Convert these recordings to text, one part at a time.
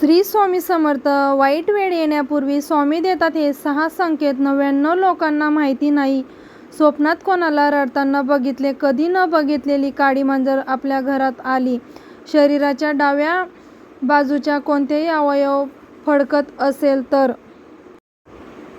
श्री स्वामी समर्थ वाईट वेळ येण्यापूर्वी स्वामी देतात हे सहा संकेत नव्याण्णव लोकांना माहिती नाही. स्वप्नात कोणाला रडताना बघितले कधी न बघितलेली काळी मांजर आपल्या घरात आली. शरीराच्या डाव्या बाजूच्या कोणतेही अवयव फडकत असेल तर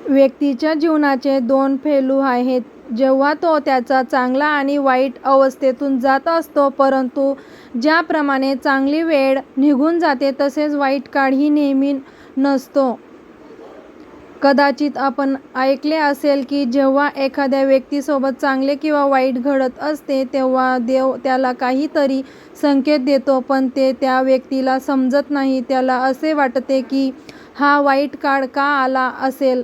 व्यक्तीच्या जीवनाचे दोन फेलू आहेत. जेव्हा तो त्याचा चांगला आणि वाईट अवस्थेतून जात असतो परंतु ज्याप्रमाणे चांगली वेळ निघून जाते तसेच वाईट काळही नेहमी नसतो. कदाचित आपण ऐकले असेल की जेव्हा एखाद्या व्यक्तीसोबत चांगले किंवा वाईट घडत असते तेव्हा देव त्याला काहीतरी संकेत देतो पण ते त्या व्यक्तीला समजत नाही. त्याला असे वाटते की हा वाईट काळ का आला असेल?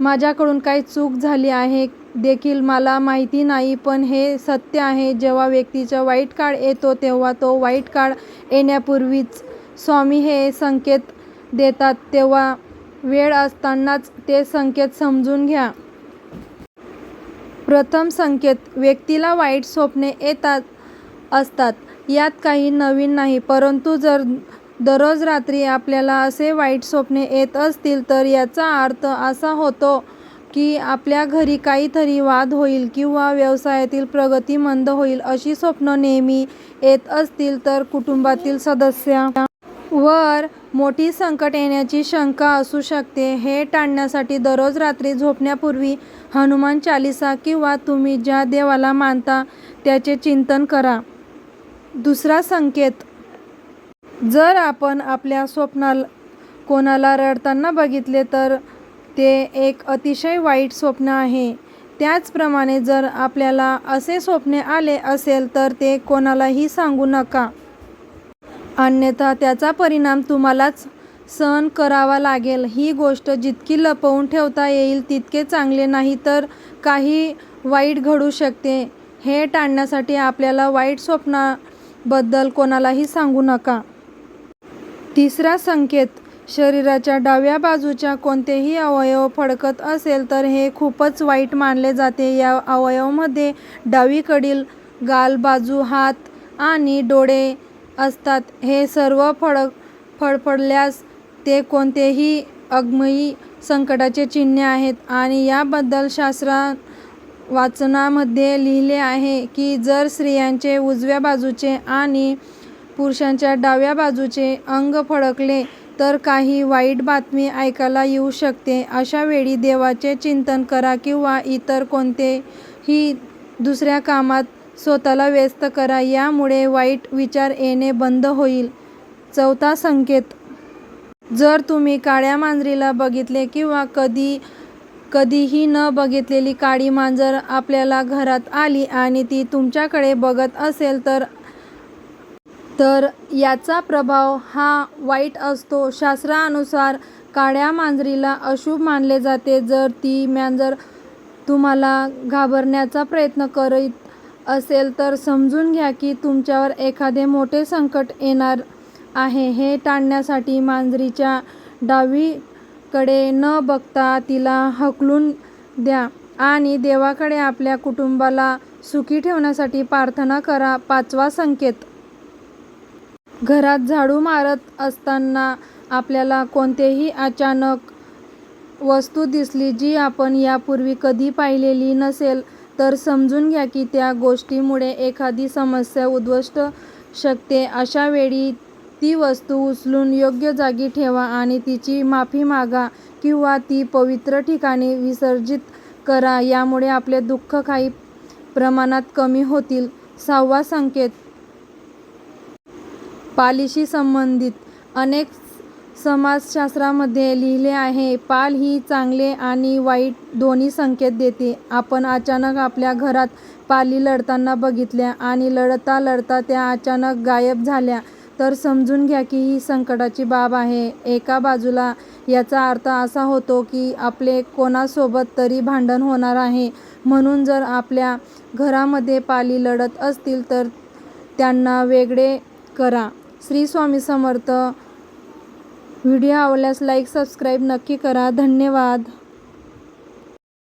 माझ्याकडून काही चूक झाली आहे देखील मला माहिती नाही पण हे सत्य आहे. जेव्हा व्यक्तीचा वाईट काळ येतो तेव्हा तो वाईट काळ येण्यापूर्वीच स्वामी हे संकेत देतात. तेव्हा वेळ असतानाच ते संकेत समजून घ्या. प्रथम संकेत व्यक्तीला वाईट स्वप्ने येतात असतात. यात काही नवीन नाही परंतु जर दररोज रात्री आपल्याला असे वाईट स्वप्ने येत असतील तर याचा अर्थ असा होतो की आपल्या घरी काहीतरी वाद होईल किंवा व्यवसायातील प्रगती मंद होईल अशी स्वप्न नेहमी येत असतील तर कुटुंबातील सदस्यावर मोठी संकट येण्याची शंका असू शकते. हे टाळण्यासाठी दररोज रात्री झोपण्यापूर्वी हनुमान चालिसा किंवा तुम्ही ज्या देवाला मानता त्याचे चिंतन करा. दुसरा संकेत. जर आपण आपल्या स्वप्नाला कोणाला रडताना बघितले तर ते एक अतिशय वाईट स्वप्न आहे. त्याचप्रमाणे जर आपल्याला असे स्वप्ने आले असेल तर ते कोणालाही सांगू नका. अन्यथा त्याचा परिणाम तुम्हालाच सहन करावा लागेल. ही गोष्ट जितकी लपवून ठेवता येईल तितके चांगले नाही तर काही वाईट घडू शकते. हे टाळण्यासाठी आपल्याला वाईट स्वप्नाबद्दल कोणालाही सांगू नका. तिसरा संकेत शरीराच्या डाव्या बाजूच्या कोणतेही अवयव फडकत असेल तर हे खूपच वाईट मानले जाते. या अवयवामध्ये डावीकडील गाल बाजू हात आणि डोळे असतात. हे सर्व फडक फडफडल्यास ते कोणतेही अग्मयी संकटाचे चिन्हे आहेत. आणि याबद्दल शास्त्रा वाचनामध्ये लिहिले आहे की जर स्त्रियांचे उजव्या बाजूचे आणि पुरुषांच्या डाव्या बाजूचे अंग फडकले तर काही वाईट बातमी ऐकायला येऊ शकते. अशा वेळी देवाचे चिंतन करा किंवा इतर कोणतेही दुसऱ्या कामात स्वतःला व्यस्त करा. यामुळे वाईट विचार येणे बंद होईल. चौथा संकेत. जर तुम्ही काळ्या मांजरीला बघितले किंवा कधी कधीही न बघितलेली काळी मांजर आपल्याला घरात आली आणि ती तुमच्याकडे बघत असेल तर तर याचा प्रभाव हा वाईट असतो. शास्त्रानुसार काळ्या मांजरीला अशुभ मानले जाते. जर ती मांजर तुम्हाला घाबरण्याचा प्रयत्न करीत असेल तर समजून घ्या की तुमच्यावर एखादे मोठे संकट येणार आहे. हे टाळण्यासाठी मांजरीच्या डावीकडे न बघता तिला हकलून द्या आणि देवाकडे आपल्या कुटुंबाला सुखी ठेवण्यासाठी प्रार्थना करा. पाचवा संकेत. घरात झाडू मारत असताना आपल्याला कोणतेही अचानक वस्तू दिसली जी आपण यापूर्वी कधी पाहिलेली नसेल तर समजून घ्या की त्या गोष्टीमुळे एखादी समस्या उद्भवू शकते. अशा वेळी ती वस्तू उचलून योग्य जागी ठेवा आणि तिची माफी मागा किंवा ती पवित्र ठिकाणी विसर्जित करा. यामुळे आपले दुःख काही प्रमाणात कमी होतील सहावा संकेत. पालीशी संबंधित अनेक समाजशास्त्रामध्ये लिहिले आहे. पाल ही चांगले आणि वाईट दोन्ही संकेत देते. आपण अचानक आपल्या घरात पाली लढताना बघितल्या आणि लढता लढता त्या अचानक गायब झाल्या. तर समजून घ्या की ही संकटाची बाब आहे. एका बाजूला याचा अर्थ असा होतो की आपले कोणासोबत तरी भांडण होणार आहे. म्हणून जर आपल्या घरामध्ये पाली लढत असतील तर त्यांना वेगळे करा. श्री स्वामी समर्थ. व्हिडिओ आवडल्यास लाईक सबस्क्राईब नक्की करा. धन्यवाद.